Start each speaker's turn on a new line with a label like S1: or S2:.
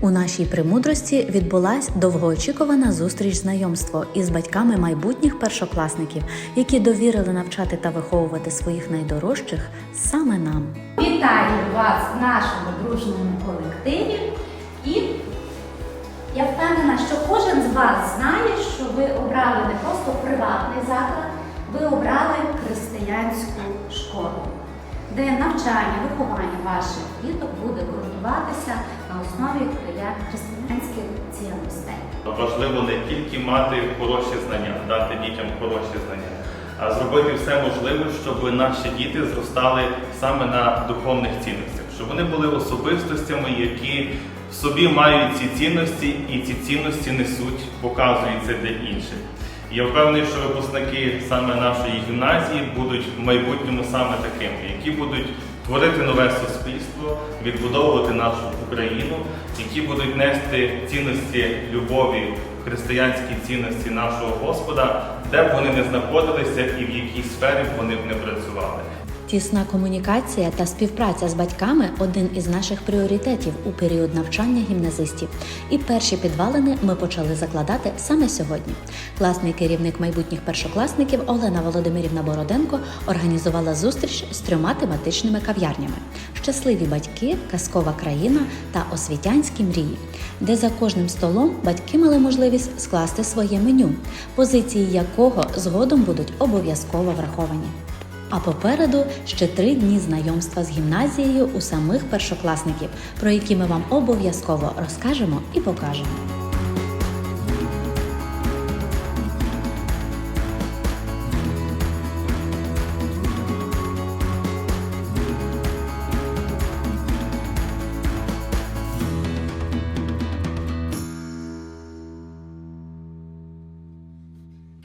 S1: У нашій премудрості відбулась довгоочікувана зустріч знайомство із батьками майбутніх першокласників, які довірили навчати та виховувати своїх найдорожчих саме нам.
S2: Вітаю вас в нашому дружньому колективі. І я впевнена, що кожен з вас знає, що ви обрали не просто приватний заклад, ви обрали християнську школу, де навчання, виховання ваших діток буде ґрунтуватися на основі християнських цінностей.
S3: Важливо не тільки мати хороші знання, дати дітям хороші знання, а зробити все можливе, щоб наші діти зростали саме на духовних цінностях, щоб вони були особистостями, які в собі мають ці цінності, і ці цінності несуть, показують це для інших. Я впевнений, що випускники саме нашої гімназії будуть в майбутньому саме такими, які будуть творити нове суспільство, відбудовувати нашу Україну, які будуть нести цінності любові, християнські цінності нашого Господа, де б вони не знаходилися і в якій сфері б вони б не працювали.
S1: Тісна комунікація та співпраця з батьками один із наших пріоритетів у період навчання гімназистів. І перші підвалини ми почали закладати саме сьогодні. Класний керівник майбутніх першокласників Олена Володимирівна Бороденко організувала зустріч з трьома тематичними кав'ярнями: щасливі батьки, казкова країна та освітянські мрії, де за кожним столом батьки мали можливість скласти своє меню, позиції якого згодом будуть обов'язково враховані. А попереду ще три дні знайомства з гімназією у самих першокласників, про які ми вам обов'язково розкажемо і покажемо.